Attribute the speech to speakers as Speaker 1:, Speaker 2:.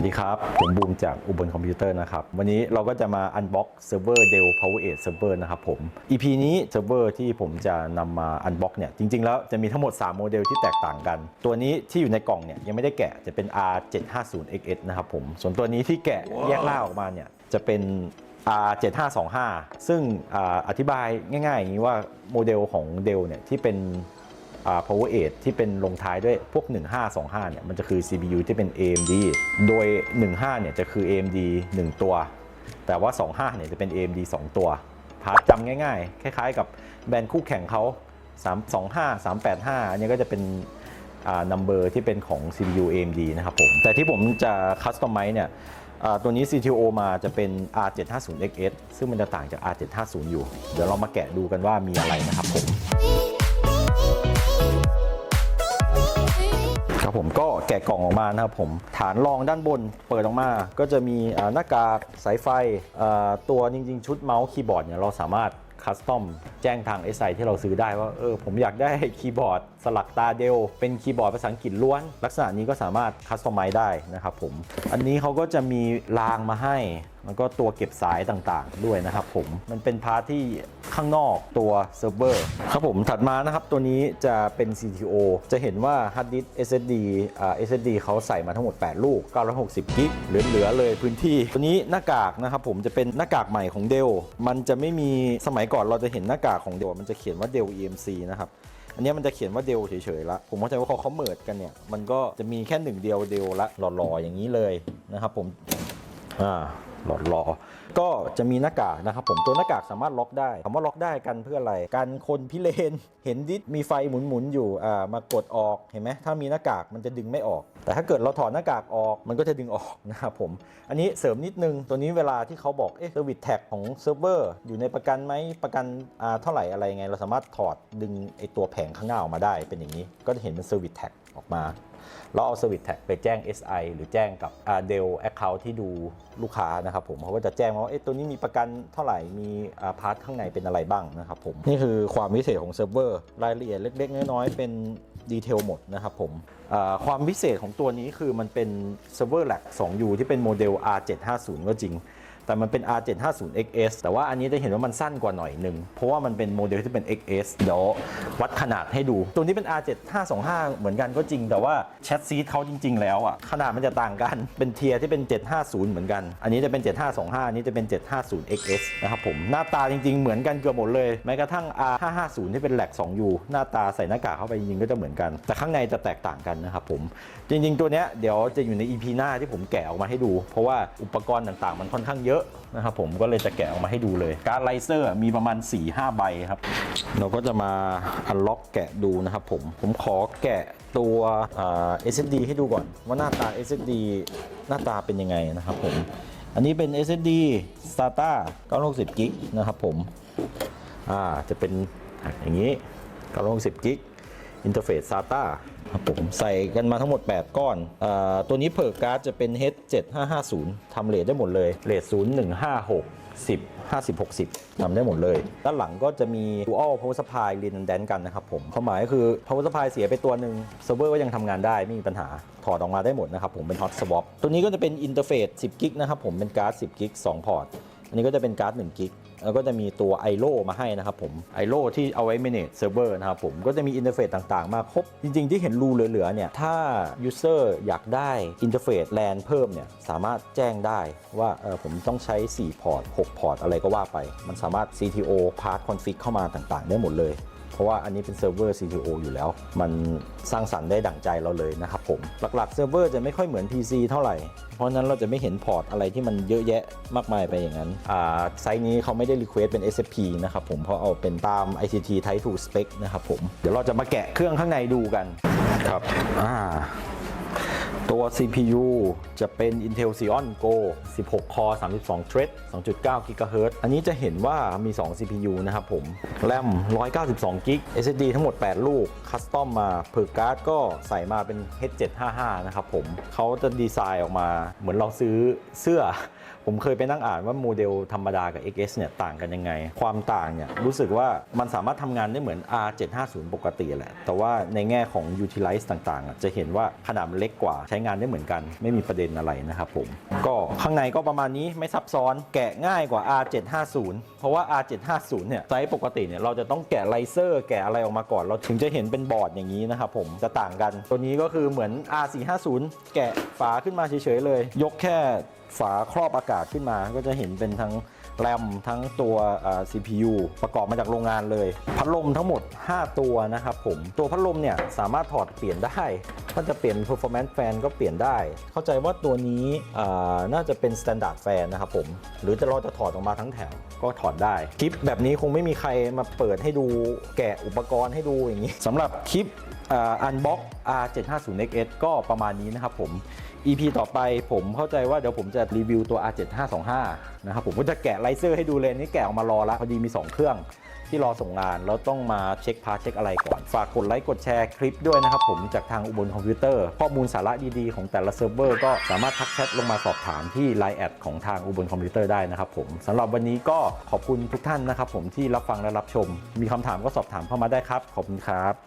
Speaker 1: วัสดีครับ ผมบูมจากอุบลคอมพิวเตอร์นะครับ วันนี้เราก็จะมาอันบ็อกเซิร์ฟเวอร์ Dell Power 8 Server นะครับผม EP นี้เซิร์ฟเวอร์ที่ผมจะนำมาอันบ็อกเนี่ย จริง ๆ แล้วจะมีทั้งหมด 3 โมเดลที่แตกต่างกัน ตัวนี้ที่อยู่ในกล่องเนี่ย ยังไม่ได้แกะจะเป็น R750XS นะครับผม ส่วนตัวนี้ที่แกะแยกล่าออกมาเนี่ยจะเป็น R7525 ซึ่งออธิบายง่ายๆอย่างนี้ว่าโมเดลของ Dell เนี่ยที่เป็น Power 8 ที่เป็นลงท้ายด้วยพวก 1525 เนี่ย มันจะคือ CPU ที่เป็น AMD โดย 15 เนี่ยจะคือ AMD 1 ตัว แต่ว่า 25 เนี่ยจะเป็น AMD 2 ตัว พาร์ทจำง่ายๆ คล้ายๆ กับแบรนด์คู่แข่งเขา325 385 อันนี้ก็จะเป็นอ่า number ที่เป็นของ CPU AMD นะครับผม แต่ที่ผมจะ customize เนี่ยอ่าตัวนี้ CTO มาจะเป็น R750XS ซึ่งมันจะต่างจาก R750 อยู่ เดี๋ยวเรามาแกะดูกันว่ามีอะไรนะครับผม ผมก็แกะกล่องออกมานะครับผมฐานรองด้านบนเปิดออกมา ก็จะมีหน้ากากสายไฟตัวจริงๆ ชุดเมาส์คีย์บอร์ดเนี่ยเราสามารถ คัสตอมแจ้งทาง SI ที่เราซื้อได้ว่าเออผมอยากได้คีย์บอร์ดสลักตาเดลเป็นคีย์บอร์ดภาษาอังกฤษล้วน ลักษณะนี้ก็สามารถคัสตอมไมได้นะครับผม อันนี้เขาก็จะมีรางมาให้ แล้วก็ตัวเก็บสายต่างๆ ด้วยนะครับผมมันเป็นพาร์ทที่ข้างนอกตัวเซิร์ฟเวอร์ครับผมถัดมานะครับ ตัวนี้จะเป็น CTO จะเห็นว่าฮาร์ดดิส SSD อ่า SSD เขาใส่มาทั้งหมด 8 ลูก 960 กิกเหลือๆเลยพื้นที่ ตัวนี้หน้ากากนะครับผมจะเป็นหน้ากากใหม่ของเดลมันจะไม่มีสมัยก่อนเราจะเห็นหน้ากากของเดลมันจะเขียนว่าเดล EMC นะครับอันนี้มันจะเขียนว่าเดลเฉยๆละผมเข้าใจว่าเขาเขาเมิดกันเนี่ย มันก็จะมีแค่หนึ่งเดียวเดลละหล่อๆอย่างนี้เลยนะครับผมอ่า หลอดรอ ก็จะมีหน้ากากนะครับผมตัวหน้ากากสามารถล็อกได้คำว่าล็อกได้กันเพื่ออะไรกันคนพิเรนเห็นดิสมีไฟหมุนๆอยู่อ่ามากดออกเห็นไหมถ้ามีหน้ากากมันจะดึงไม่ออก แต่ถ้าเกิดเราถอดหน้ากากออกมันก็จะดึงออกนะครับผม อันนี้เสริมนิดนึงตัวนี้เวลาที่เขาบอกเอ๊ะเซอร์วิสแท็กของเซิร์ฟเวอร์อยู่ในประกันไหมประกันอ่าเท่าไหร่อะไรไง เราสามารถถอดดึงไอตัวแผงข้างหน้าออกมาได้เป็นอย่างนี้ ก็จะเห็นเป็นเซอร์วิสแท็กออกมา เราเอา Service Tag ไปแจ้ง SI หรือแจ้งกับ d e l Account ที่ดูลูกค้านะครับผมเขาก็จะแจ้งว่าเอ๊ะตัวนี้มีประกันเท่าไหร่ มีพาร์ทข้างในเป็นอะไรบ้างนะครับผม นี่คือความพิเศษของเซิร์ฟเวอร์รายละเอียดเล็ก ๆ น้อยๆ เป็นดีเทลหมดนะครับผมความพิเศษของตัวนี้คือมันเป็นเซิร์ฟเวอร์แลก 2U ที่เป็นโมเดล R750 ก็จริง แต่มันเป็น R750XS แต่ว่าอันนี้จะเห็นว่ามันสั้นกว่าหน่อยหนึ่ง เพราะว่ามันเป็นโมเดลที่เป็น XS เดี๋ยววัดขนาดให้ดู ตัวนี้เป็น R7525 เหมือนกันก็จริง แต่ว่าแชทซีทเขาจริง ๆ แล้วอะขนาดมันจะต่างกัน เป็นเทียร์ที่เป็น 750 เหมือนกัน อันนี้จะเป็น 7525อันนี้จะเป็น 750XS นะครับผม หน้าตาจริง ๆ เหมือนกันเกือบหมดเลย แม้กระทั่ง R550 ที่เป็นแหลก 2U หน้าตาใส่หน้ากากเข้าไปจริงๆก็จะเหมือนกัน แต่ข้างในจะแตกต่างกันนะครับผม จริง ๆ ตัวเนี้ยเดี๋ยวจะอยู่ใน EP หน้าที่ผมแกะออกมาให้ดู เพราะว่าอุปกรณ์ต่างๆ มันค่อนข้างเยอะนะครับผมก็เลยจะแกะออกมาให้ดูเลย การไลเซอร์มีประมาณ 4-5 ใบครับ เราก็จะมาอันล็อกแกะดูนะครับผม ผมขอแกะตัวอ่า SSD ให้ดูก่อน ว่าหน้าตา SSD หน้าตาเป็นยังไงนะครับผม อันนี้เป็น SSD SATA 960 g b นะครับผม อ่าจะเป็นอย่างนี้960 g b อินเทอร์เฟซ SATA ครับผมใส่กันมาทั้งหมด 8 ก้อนอตัวนี้เพิร์การ์ดจะเป็น H7550 ทำเลทได้หมดเลยเลท0156 10 50 60ทำได้หมดเลย ด้านหลังก็จะมี Dual Power Supply Redundant กันนะครับผมความหมายก็คือ Power Supply เสียไปตัวหนึ่งเซิร์ฟเวอร์ก็ยังทำงานได้ไม่มีปัญหา ถอดออกมาได้หมดนะครับผมเป็น Hot Swap ตัวนี้ก็จะเป็นอินเทอร์เฟซ10 กิกนะครับผมเป็นการ์ด 10 กิก2พอร์ต อันนี้ก็จะเป็นการ์ด1กิกแล้วก็จะมีตัว I/O มาให้นะครับผม I/O ที่เอาไว้ manage server นะครับผมก็จะมีอินเทอร์เฟซต่างๆ มาครบ จริงๆ ที่เห็นรูเหลือๆเนี่ยถ้า user อยากได้อินเทอร์เฟซแลนเพิ่มเนี่ยสามารถแจ้งได้ว่าเออผมต้องใช้ 4 พอร์ต 6 พอร์ต อะไรก็ว่าไป มันสามารถ CTO part config เข้ามาต่างๆ ได้หมดเลย ราะว่าอันนี้เป็นเซิร์ฟเวอร์ CTO อยู่แล้ว มันสร้างสรรค์ได้ดั่งใจเราเลยนะครับผม หลักๆเซิร์ฟเวอร์จะไม่ค่อยเหมือน PC เท่าไหร่ เพราะนั้นเราจะไม่เห็นพอร์ตอะไรที่มันเยอะแยะมากมายไปอย่างนั้นอ่าไซส์นี้เขาไม่ได้รีเควสเป็น SFP นะครับผมเพราะเอาเป็นตาม ICT Type 2 spec นะครับผม เดี๋ยวเราจะมาแกะเครื่องข้างในดูกันครับอ่า ตัว CPU จะเป็น Intel Xeon Go 16 Core 32 Thread 2.9 GHz อันนี้จะเห็นว่ามี 2 CPU นะครับผม แรม 192 GB SSD ทั้งหมด 8 ลูก คัสตอมมาเพอร์การ์ดก็ใส่มาเป็น H755 นะครับผม เขาจะดีไซน์ออกมาเหมือนเราซื้อเสื้อ ผมเคยไปนั่งอ่านว่าโมเดลธรรมดากับ XS เนี่ยต่างกันยังไง ความต่างเนี่ยรู้สึกว่ามันสามารถทำงานได้เหมือน R750 ปกติแหละ แต่ว่าในแง่ของ utilize ต่างๆอะจะเห็นว่าขนาดมันเล็กกว่าใช้งานได้เหมือนกัน ไม่มีประเด็นอะไรนะครับผม ก็ข้างในก็ประมาณนี้ไม่ซับซ้อนแกะง่ายกว่า R750 เพราะว่า R750 เนี่ยไซส์ปกติเนี่ยเราจะต้องแกะไลเซอร์ แกะอะไรออกมาก่อน เราถึงจะเห็นเป็นบอร์ดอย่างนี้นะครับผมจะต่างกัน ตัวนี้ก็คือเหมือน R450 แกะฝาขึ้นมาเฉยๆเลย ยกแค่ ฝาครอบอากาศขึ้นมา ก็จะเห็นเป็นทั้งแรมทั้งตัว CPU ประกอบมาจากโรงงานเลย พัดลมทั้งหมด 5 ตัวนะครับผมตัวพัดลมเนี่ยสามารถถอดเปลี่ยนได้ถ้าจะเปลี่ยน performance fan ก็เปลี่ยนได้ เข้าใจว่าตัวนี้น่าจะเป็น standard fan นะครับผม หรือจะเราจะถอดออกมาทั้งแถวก็ถอดได้ คลิปแบบนี้คงไม่มีใครมาเปิดให้ดูแกะอุปกรณ์ให้ดูอย่างนี้สำหรับคลิป อันบ็อก R750XS ก็ประมาณนี้นะครับผม EP ต่อไปผมเข้าใจว่าเดี๋ยวผมจะรีวิวตัว R7525 นะครับผมก็จะแกะไลเซอร์ให้ดูเลยนี่แกะออกมารอล้วพอดีมี 2 เครื่องที่รอส่งงานแล้วต้องมาเช็คพาเช็คอะไรก่อน ฝากกดไลค์กดแชร์คลิปด้วยนะครับผมจากทางอุบลคอมพิวเตอร์ ข้อมูลสาระดีๆ ของแต่ละเซิร์ฟเวอร์ก็สามารถทักแชทลงมาสอบถามที่ Line แอดของทางอุบลคอมพิวเตอร์ได้นะครับผมสำหรับวันนี้ก็ขอบคุณทุกท่านนะครับผมที่รับฟังและรับชม มีคำถามก็สอบถามเข้ามาได้ครับ ขอบคุณครับ